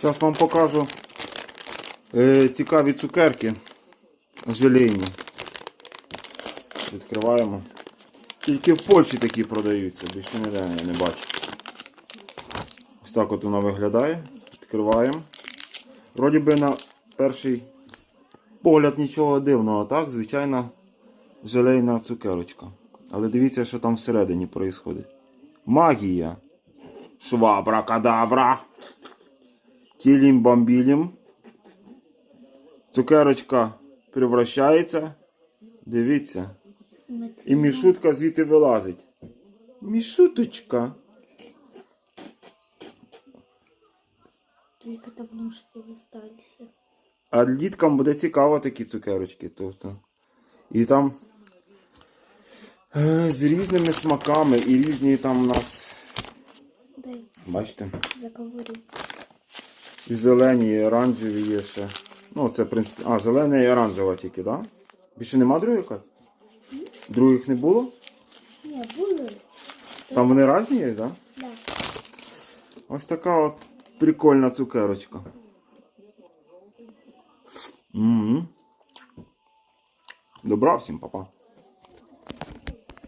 Зараз вам покажу е, цікаві цукерки желейні. Відкриваємо. Тільки в Польщі такі продаються, більше ніде я не бачу. Ось так от вона виглядає. Відкриваємо. Вроді би на перший погляд нічого дивного, так? Звичайна желейна цукерочка. Але дивіться, що там всередині відбувається. Магія. Швабра-кадабра. Тілім-бамбілім. Цукерочка превращається. Дивіться. І мішутка звідти вилазить. Мішуточка. Только там ножки остались. А діткам буде цікаво такі цукерочки. Тобто. І там е, з різними смаками і різні там у нас. Дай Бачите? заговорю. І зелені, і оранжеві є ще. Ну, це, в принципі. А, зелена і оранжева тільки, так? Да? Більше нема других? Других не було? Не, були. Там вони різні є, так? Да? Да. Ось така от прикольна цукерочка. Добра всім, папа.